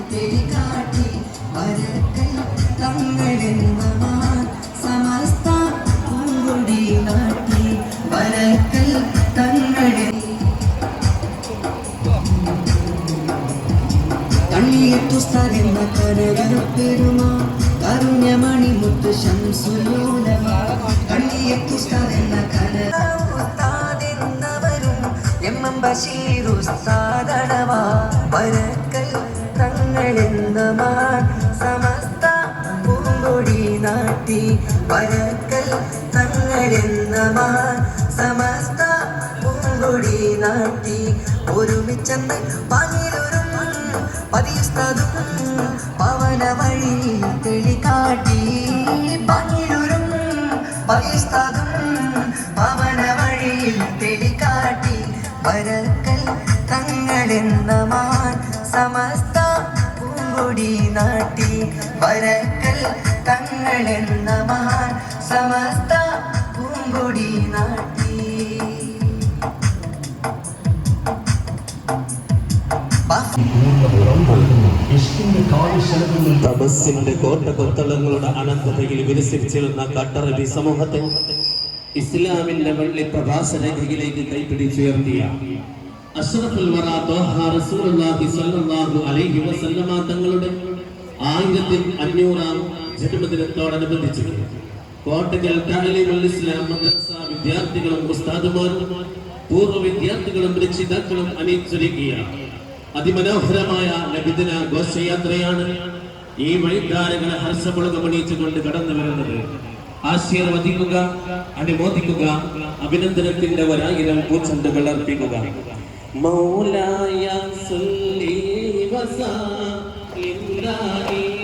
വഴിയിൽ തെളികാട്ടി പരക്കൽ പവന വഴി തെളികാട്ടി. പതിസ്തതും പവന വഴി തെളികാട്ടി. വരക്കൽ തങ്ങളെന്ന മാൻ സമസ്ത പൂങ്കൊടി നാട്ടി. വരക്കൽ തങ്ങളെന്ന സമസ്ത പൂങ്കൊടി നാട്ടി. തപസ്സിന്റെ കോട്ട കൊത്തളങ്ങളുടെ അനന്തതയിൽ വിരസിച്ചിരുന്ന കട്ടറബി സമൂഹത്തെ ഇസ്ലാമിന്റെ വെള്ളി പ്രഭാസരേഖയിലേക്ക് കൈപിടിച്ചുയർത്തിയ അഷ്റഫുൽ തങ്ങളുടെ ആയിരത്തി അഞ്ഞൂറാം ജന്മദിനത്തോടനുബന്ധിച്ച് മദ്രസ വിദ്യാർത്ഥികളും ഉസ്താദുമാരും പൂർവ വിദ്യാർത്ഥികളും രക്ഷിതാക്കളും അണിയിച്ചൊരുക്കിയ അതിമനോഹരമായ ലഭിതന ഘോഷയാത്രയാണ് ഈ വഴിധാരകളെ ഹർഷമുളകമണിയിച്ചുകൊണ്ട് കടന്നു വരുന്നത്. ആശീർവദിക്കുക അനുമോദിക്കുക അഭിനന്ദനത്തിന്റെ ഒരായിരം പൂച്ചെണ്ടുകൾ അർപ്പിക്കുക. മൗലായ സല്ലി വസാ ദായിമൻ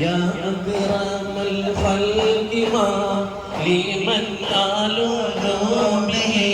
يا أكرم الخلق ما لمن قالوا به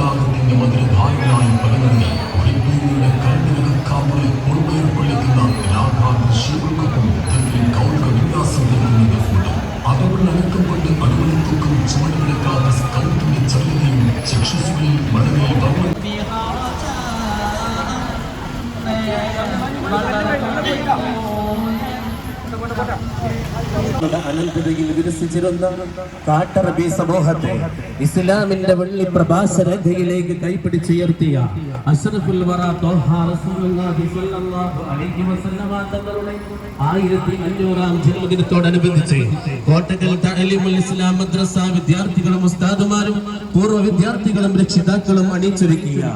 അനുരാഗത്തിന്റെ മധുരധാരകളായി പകർന്നത് ഒളിപ്പീങ്ങളുടെ കരണ്ടിനകക്കാമ്പുകളിൽ കൊടുമേർ കൊള്ളിക്കുന്ന രാഗാദൃശ്യങ്ങൾക്കൊപ്പം തെങ്ങിൽ കൗതുക വിന്യാസം നൽകുന്നത് ഫോട്ടോ അതുകൊണ്ട് അനക്കം കൊണ്ട് അടിമലത്തൂക്കം ചുമടുപിടിക്കാത്ത സ്കൗട്ടിന്റെ ചെറുതയും ചക്ഷുസുകളിൽ മഴവിൽ വർണ അനന്തതയിൽ വികസിച്ചിരുന്ന കാട്ടറബി സമൂഹത്തെ ഇസ്ലാമിന്റെ വെള്ളി പ്രഭാസരേഖയിലേക്ക് കൈപ്പിടിച്ചുയർത്തിയ അഷറഫുൽ തങ്ങളുടെ ആയിരത്തി അഞ്ഞൂറാം ജന്മദിനത്തോടനുബന്ധിച്ച് കോട്ടക്കൽ തഴലിമുൽ ഇസ്ലാം മദ്രസ വിദ്യാർത്ഥികളും ഉസ്താദുമാരും പൂർവ വിദ്യാർത്ഥികളും രക്ഷിതാക്കളും അണിയിച്ചൊരുക്കിയ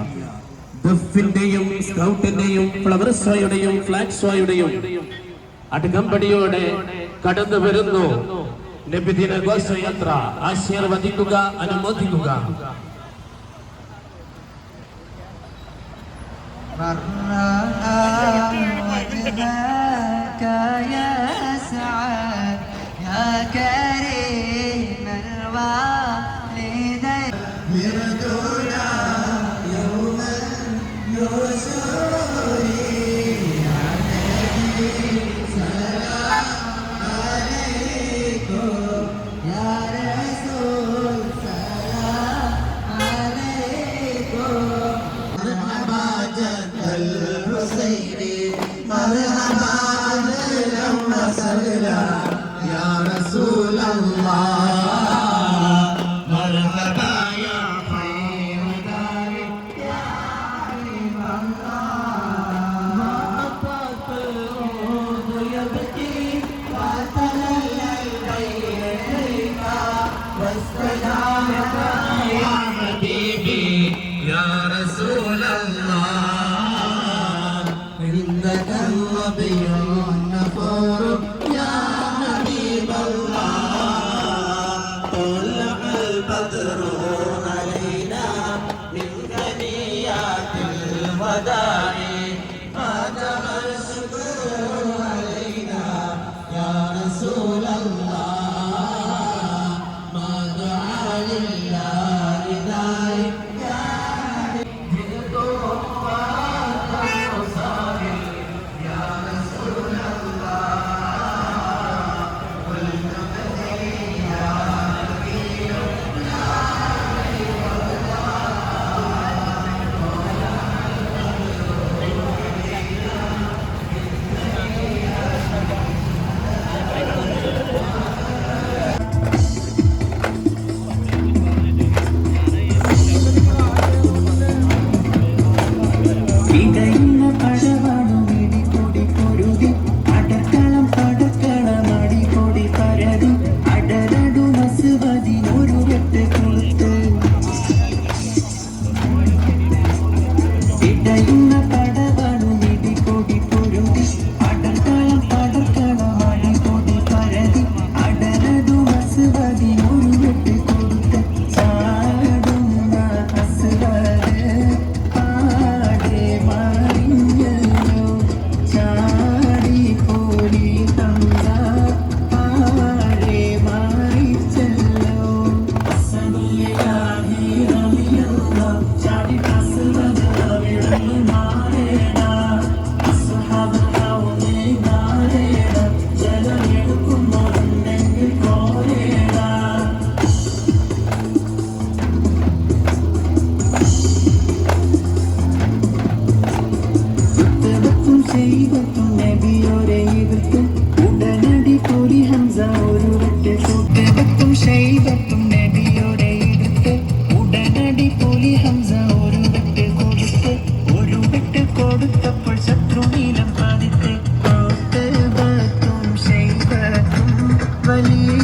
ഡഫിന്റെയും സ്കൗട്ടിന്റെയും ഫ്ലവർ ഷോയുടെയും ഫ്ലാഗ് ഷോയുടെയും അടുകമ്പടിയോടെ കടന്നു വരുന്നു. നബിദിന ഘോഷയാത്ര ആശീർവദിക്കുക അനുമോദിക്കുക. وجهك يا سعد يا كريم money.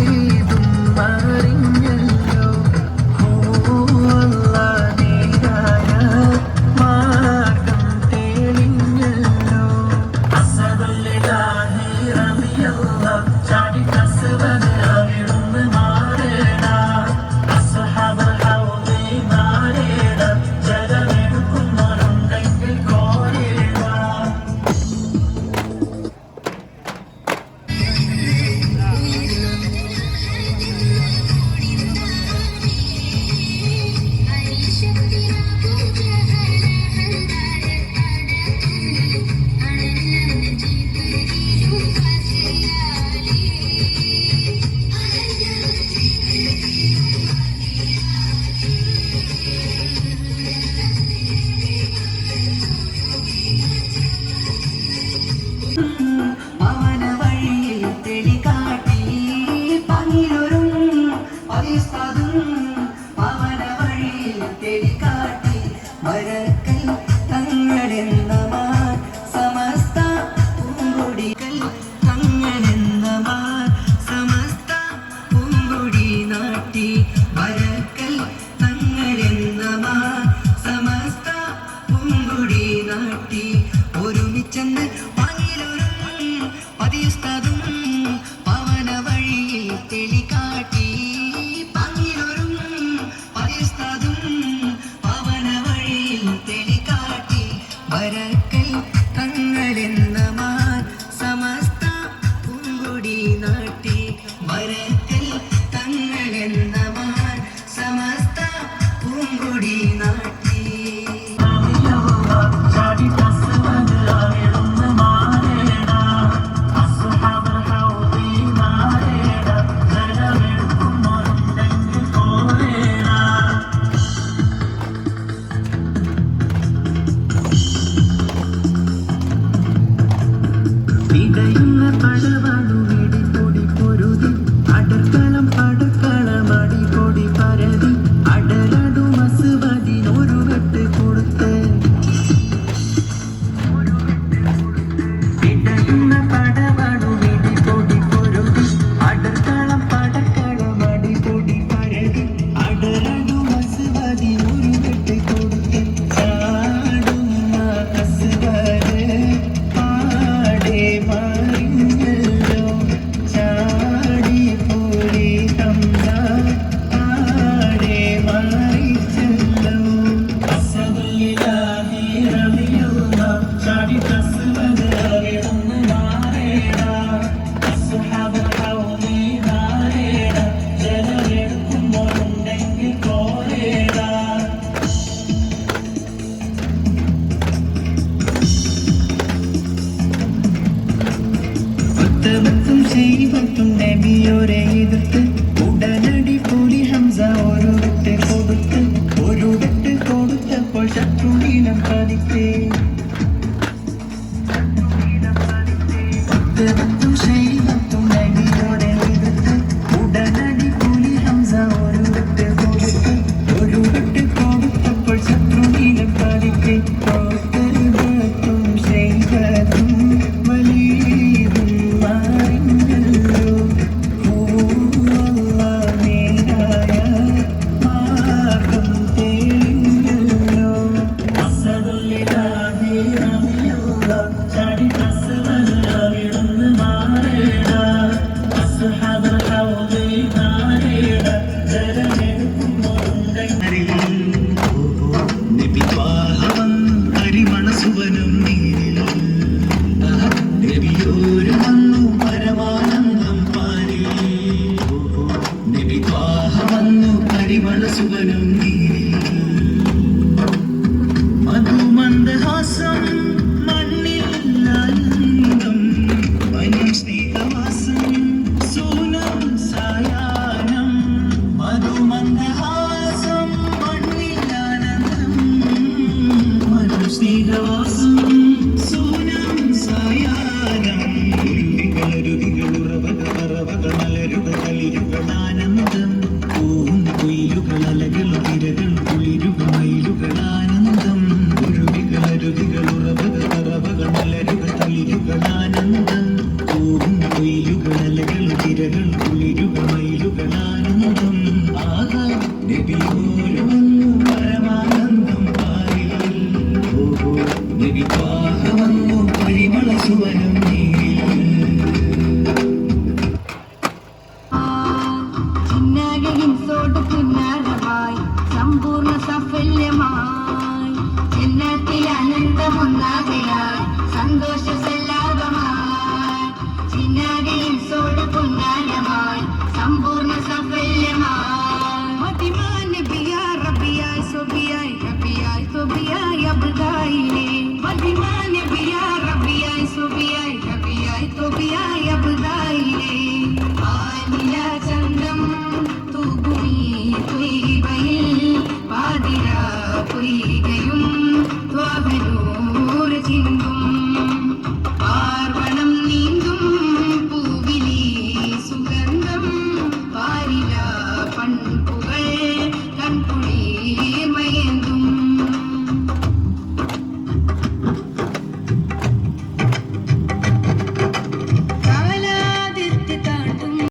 നിൽക്കും ദേവിയോരെ എതിർത്ത് കുളിരുകൾ മയിലുകളാനന്ദം ആഹാ നബിയോരു പരമാനന്ദം പാരിൽ. ഓ നബി പാ